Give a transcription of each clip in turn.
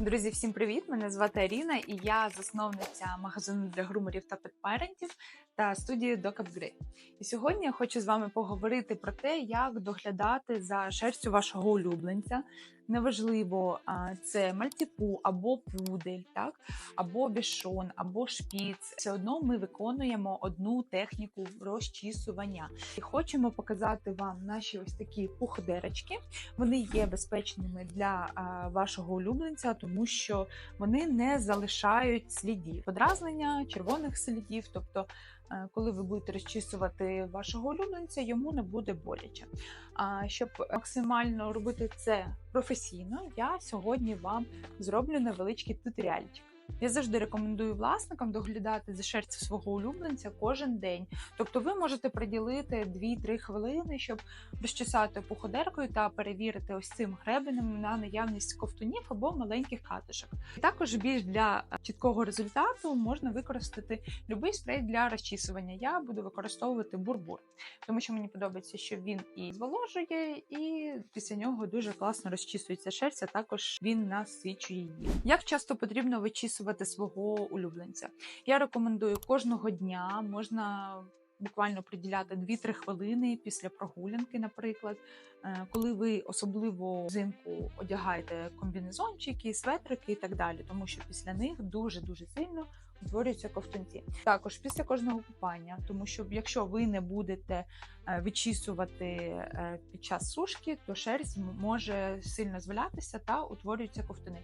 Друзі, всім привіт! Мене звати Аріна, і я засновниця магазину для грумерів та петпарентів та студії Dog Upgrade. І сьогодні я хочу з вами поговорити про те, як доглядати за шерстю вашого улюбленця. Неважливо, це мальтіпу або пудель, так або бішон, або шпіц. Все одно ми виконуємо одну техніку розчісування. І хочемо показати вам наші ось такі пуходерочки. Вони є безпечними для вашого улюбленця, тому що вони не залишають слідів подразнення, червоних слідів. Тобто, е, коли ви будете розчісувати вашого улюбленця, йому не буде боляче. А щоб максимально робити це професійно, я сьогодні вам зроблю невеличкий туторіальчик. Я завжди рекомендую власникам доглядати за шерстю свого улюбленця кожен день. Тобто ви можете приділити 2-3 хвилини, щоб розчесати пуходеркою та перевірити ось цим гребенем на наявність ковтунів або маленьких катишок. Також більш для чіткого результату можна використати будь-який спрей для розчісування. Я буду використовувати бурбур, тому що мені подобається, що він і зволожує, і після нього дуже класно розчісується шерсть, а також він насичує її. Як часто потрібно вичісувати свого улюбленця? Я рекомендую кожного дня можна. Буквально приділяти 2-3 хвилини після прогулянки, наприклад, Е, коли ви особливо взимку одягаєте комбінезончики, светрики і так далі, тому що після них дуже дуже сильно утворюються ковтунці. Також після кожного купання, тому що якщо ви не будете е, вичісувати е, під час сушки, то шерсть може сильно звалятися та утворюються ковтуни.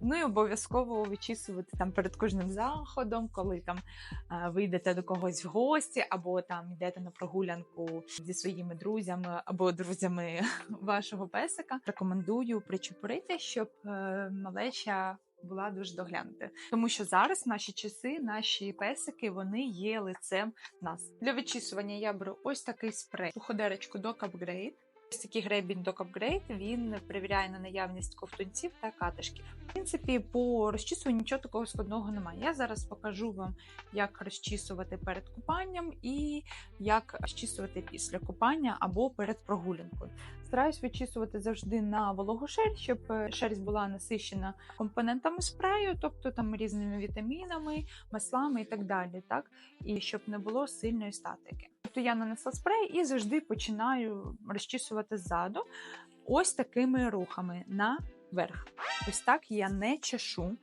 Ну і обов'язково вичісувати там перед кожним заходом, коли там ви йдете до когось в гості, або там йдете на прогулянку зі своїми друзями або друзями вашого песика, рекомендую причепурити, щоб е, малеча була дуже доглянута. Тому що зараз наші часи, наші песики, вони є лицем нас. Для вичісування я беру ось такий спрей, походерочку до Upgrade. Ось такий гребінь до Upgrade, він перевіряє на наявність ковтунців та катишків. В принципі, по розчісуванню нічого такого складного немає. Я зараз покажу вам, як розчісувати перед купанням і як розчісувати після купання або перед прогулянкою. Стараюсь вичісувати завжди на вологу шерсть, щоб е, шерсть була насищена компонентами спрею, тобто там різними вітамінами, маслами і так далі. Так? І щоб не було сильної статики. Тобто я нанесла спрей і завжди починаю розчісувати ззаду ось такими рухами наверх. Ось так я не чешу.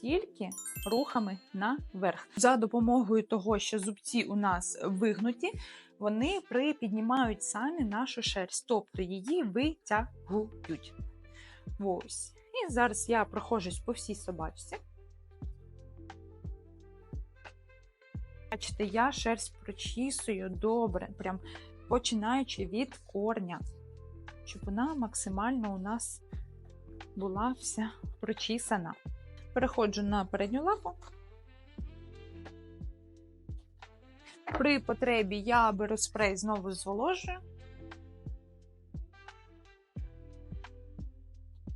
Тільки рухами наверх. За допомогою того, що зубці у нас вигнуті, вони припіднімають самі нашу шерсть, тобто її витягують. Ось. І зараз я проходжусь по всій собачці. Бачите, я шерсть прочісую добре, прям починаючи від корня, щоб вона максимально у нас була вся прочісана. Переходжу на передню лапу. При потребі я беру спрей, знову зволожую.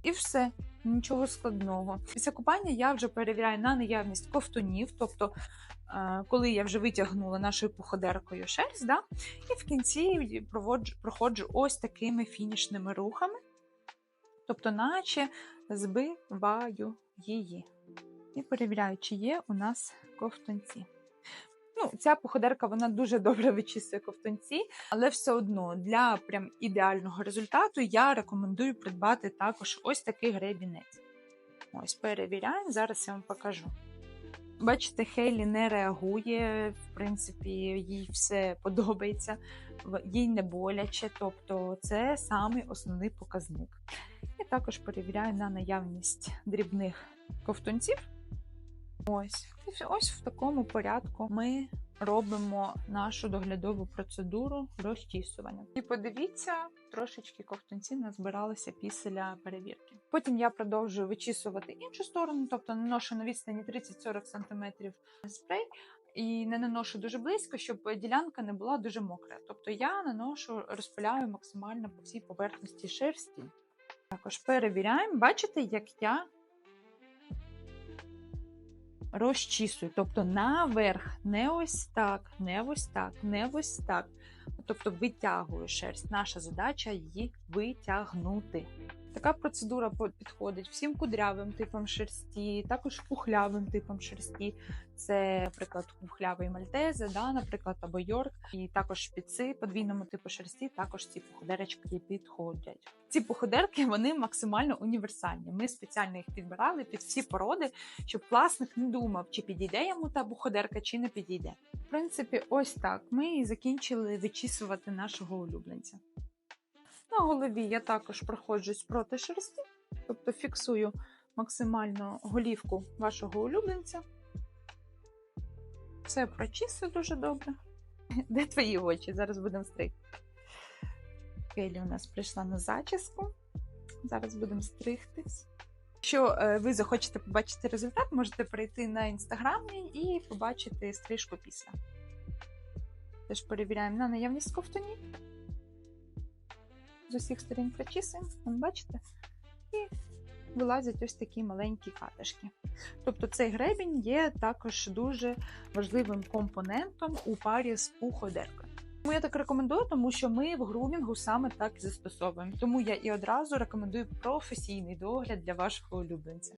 І все, нічого складного. Після купання я вже перевіряю на наявність ковтунів, тобто, е, коли я вже витягнула нашою пуходеркою шерсть, да, і в кінці проводжу, проходжу ось такими фінішними рухами, тобто, наче збиваю її. І перевіряю, чи є у нас ковтунці. Ну, Ця походерка вона дуже добре вичісує ковтунці, але все одно для прям ідеального результату я рекомендую придбати також ось такий гребінець. Ось, перевіряємо, зараз я вам покажу. Бачите, Хейлі не реагує, в принципі, їй все подобається, їй не боляче, тобто це самий основний показник. І також перевіряю на наявність дрібних ковтунців. Ось ось в такому порядку ми робимо нашу доглядову процедуру розчісування. І подивіться, трошечки ковтунці назбиралися після перевірки. Потім я продовжую вичісувати іншу сторону, тобто наношу на відстані 30-40 см спрей. І не наношу дуже близько, щоб ділянка не була дуже мокра. Тобто я наношу, розпиляю максимально по всій поверхності шерсті. Також перевіряємо, бачите, як я розчісую. Тобто наверх, не ось так, не ось так, не ось так. Тобто витягую шерсть. Наша задача її витягнути. Така процедура підходить всім кудрявим типам шерсті, також пухлявим типам шерсті. Це, наприклад, пухлявий мальтезе, да, наприклад, або Йорк, і також шпіци подвійному типу шерсті, також ці пуходерочки підходять. Ці пуходерки вони максимально універсальні. Ми спеціально їх підбирали під всі породи, щоб власник не думав, чи підійде йому та пуходерка, чи не підійде. В принципі, ось так. Ми і закінчили вичісувати нашого улюбленця. На голові я також проходжусь проти шерсті, тобто фіксую максимально голівку вашого улюбленця. Все прочистив дуже добре. Де твої очі? Зараз будемо стригти. Келі у нас прийшла на зачіску. Зараз будемо стригтись. Якщо е, ви захочете побачити результат, можете перейти на інстаграмі і побачити стрижку після. Теж перевіряємо на наявність ковтунів. З усіх сторін причісуємо, бачите? І вилазять ось такі маленькі катишки. Тобто цей гребінь є також дуже важливим компонентом у парі з пуходеркою. Тому я так рекомендую, тому що ми в грумінгу саме так застосовуємо. Тому я і одразу рекомендую професійний догляд для вашого улюбленця.